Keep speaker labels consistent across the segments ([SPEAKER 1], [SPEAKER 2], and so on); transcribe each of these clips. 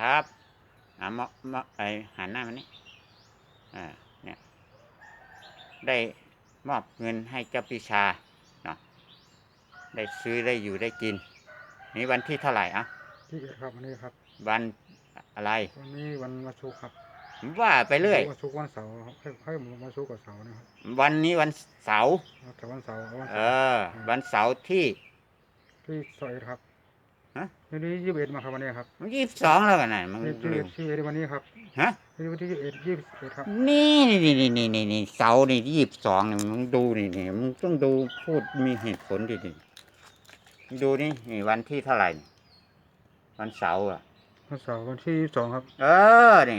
[SPEAKER 1] ครับอะมอบมอบไอหันหน้ามานี่อ่าเนี่ยได้มอบเงินให้เจ้าปีชาเนาะได้ซื้อได้อยู่ได้กิน นี่วันที่เท่าไหร่อะ
[SPEAKER 2] ที่เอ็ดครับวันนี้ครับ
[SPEAKER 1] วันอะไร
[SPEAKER 2] วันนี้วันวันศุกร์ครับ
[SPEAKER 1] ว่าไปเรื่อย
[SPEAKER 2] วันศุกร์วันเสาร์ครับให้ให้ผมวันศุกร์กับเสาร์นะครับ
[SPEAKER 1] วันนี้วันเสาร์
[SPEAKER 2] แต่วันเสาร์วัน
[SPEAKER 1] เอ
[SPEAKER 2] เสาร์
[SPEAKER 1] อ วันเสาร์ที่
[SPEAKER 2] ที่ซอยเอ็ดครับ
[SPEAKER 1] ฮะ
[SPEAKER 2] วันนี้ยี่สิบเอ็ดมาครับวันนี้ครับ
[SPEAKER 1] ยี่สิบสองแล้วกันนะมึง
[SPEAKER 2] ยี่สิบ
[SPEAKER 1] ลื
[SPEAKER 2] เอ็
[SPEAKER 1] ม
[SPEAKER 2] ดที่เอ็ดวันนี้ครับ
[SPEAKER 1] ฮะ
[SPEAKER 2] วันที่ยี่สิบเอ็ดยี่สิบเอ็ดครับ
[SPEAKER 1] นี่นี่นี่นี่นี่นี่เสาร์นี่ยี่สิบสองนี่มึงดูนี่นี่มึงต้องดูพูดมีเหตุผลดิดิมึงดูนี่นี่วันที่เท่าไหร่นี่วันเสาร์อะ
[SPEAKER 2] วันเสาร์วันที่ยี่สิบสองครับ
[SPEAKER 1] เออนี่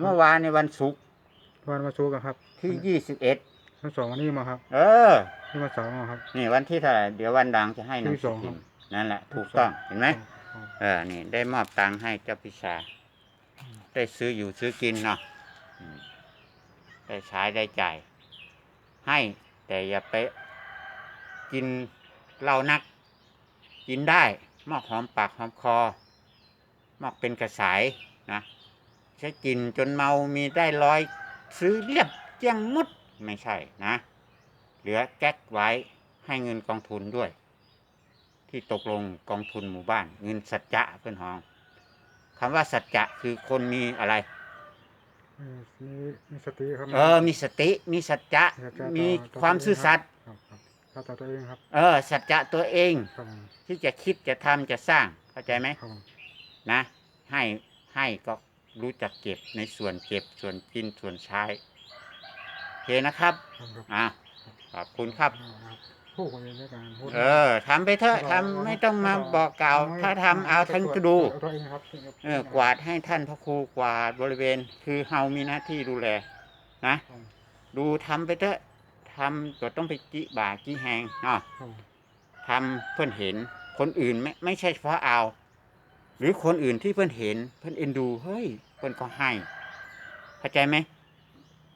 [SPEAKER 1] เมื่อวานในวันศุกร์
[SPEAKER 2] วันวันศุกร์ครับ
[SPEAKER 1] ที่ยี่สิบเอ็ด
[SPEAKER 2] วันเสาร์วันนี้มาครับ
[SPEAKER 1] เออ
[SPEAKER 2] ที่วันเสาร์มาครับ
[SPEAKER 1] นี่วันที่เท่าไหร่เดี๋ยววันดังจะให้หนัง
[SPEAKER 2] ที่ส
[SPEAKER 1] สื
[SPEAKER 2] อ
[SPEAKER 1] องพิ
[SPEAKER 2] ครับ
[SPEAKER 1] มพ์ นั่นแหละถูกต้องเห็นไหม
[SPEAKER 2] อ๋อ
[SPEAKER 1] เออนี่ได้มอบตังค์ให้เจ้าพิชา ได้ซื้ออยู่ซื้อกินเนาะอืมได้ใช้ได้จ่ายให้แต่อย่าไปกินเหล้านัก กินได้มอกหอมปากหอมคอ มอกเป็นกระสายนะใช้กินจนเมามีได้ร้อยซื้อเรียบเจียงมุดไม่ใช่นะ เหลือแก๊กไว้ให้เงินกองทุนด้วย ที่ตกลงกองทุนหมู่บ้าน เงินสัจจะเพื่อนห้องคำว่าสัจจะคือคนมีอะไร
[SPEAKER 2] มีมีมีสติครับ
[SPEAKER 1] เออ มีสติมีสัจจะ
[SPEAKER 2] สัจจะต่อ
[SPEAKER 1] มี
[SPEAKER 2] ต่อ
[SPEAKER 1] ความ
[SPEAKER 2] ตัวเอง
[SPEAKER 1] ซื่อสัตย์
[SPEAKER 2] ครับครับครับต่อตัวเองครับ
[SPEAKER 1] เออ สัจจะตัวเอง
[SPEAKER 2] ครับผม
[SPEAKER 1] ที่จะคิดจะทำจะสร้างเข้าใจไหม
[SPEAKER 2] ครับผม
[SPEAKER 1] นะ ให้ให้ก็รู้จักเก็บในส่วนเก็บส่วนกินส่วนใช้โอเคนะครับ
[SPEAKER 2] ครับครับ
[SPEAKER 1] อะขอบคุณครับ
[SPEAKER 2] พูดคนเองด้วยกันพูด
[SPEAKER 1] เออทำไปเถอะทำไม่ต้องมาบอกกล่าวถ้าทำเอาทั้งดู
[SPEAKER 2] เอาตัวเองครับ
[SPEAKER 1] เออกวาดให้ท่านพระครูกวาดบริเวณ คือเฮามีหน้าที่ดูแลนะ
[SPEAKER 2] ครับ
[SPEAKER 1] ดูทำไปเถอะทำก็ต้องไปจิบ่าจิแหงเนาะ
[SPEAKER 2] ครับ
[SPEAKER 1] ทำเพื่อนเห็น คนอื่นไม่ไม่ใช่เฉพาะเอา หรือคนอื่นที่เพื่อนเห็น เพื่อนเอ็นดูเฮ้ยเพื่อนก็ให้เข้าใจไหม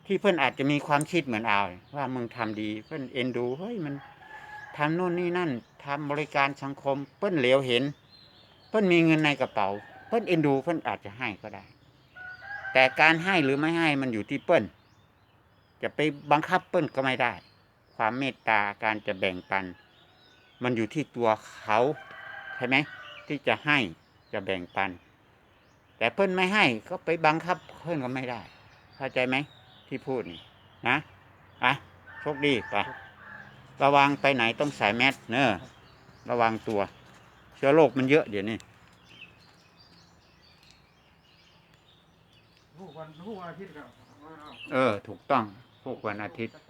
[SPEAKER 1] ที่เพื่อนอาจจะมีความคิดเหมือนเอาว่ามึงทำดี เพื่อนเอ็นดูเฮ้ยมัน ทำโน่นนี่นั่นทำบริการสังคม เพื่นเหลียวเห็น เพื่นมีเงินในกระเป๋า เพื่นเอ็นดูเพื่นอาจจะให้ก็ได้ แต่การให้หรือไม่ให้มันอยู่ที่เปิ้ลจะไปบังคับเปิ้ลก็ไม่ได้ ความเมตตาการจะแบ่งปัน มันอยู่ที่ตัวเขาใช่ไหมที่จะให้จะแบ่งปัน แต่เพื่นไม่ให้ก็ไปบังคับเพื่นก็ไม่ได้ เข้าใจไหมที่พูดนี่นะอะโชคดีไป ระวังไปไหนต้องใส่แมสเนอะระวังตัว เชื้อโรคมันเยอะเดี๋ยวนี้
[SPEAKER 2] พูดวันพูดวันอาทิตย์ครับ
[SPEAKER 1] เออ ถูกต้องพวกวันอาทิตย์
[SPEAKER 2] จัด